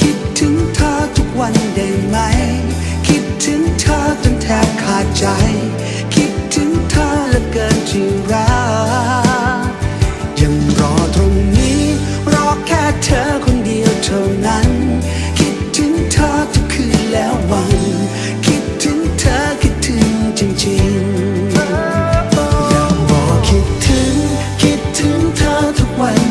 คิดถึงเธอทุกวันได้ไหม คิดถึงเธอจนแทบขาดใจ คิดถึงเธอเหลือเกินที่รักยังรอตรงนี้ รอแค่เธอคนเดียวเท่านั้น คิดถึงเธอทุกคืนแล้ววัน คิดถึงเธอคิดถึงจริงๆอย่าบอกคิดถึง คิดถึงเธอทุกวัน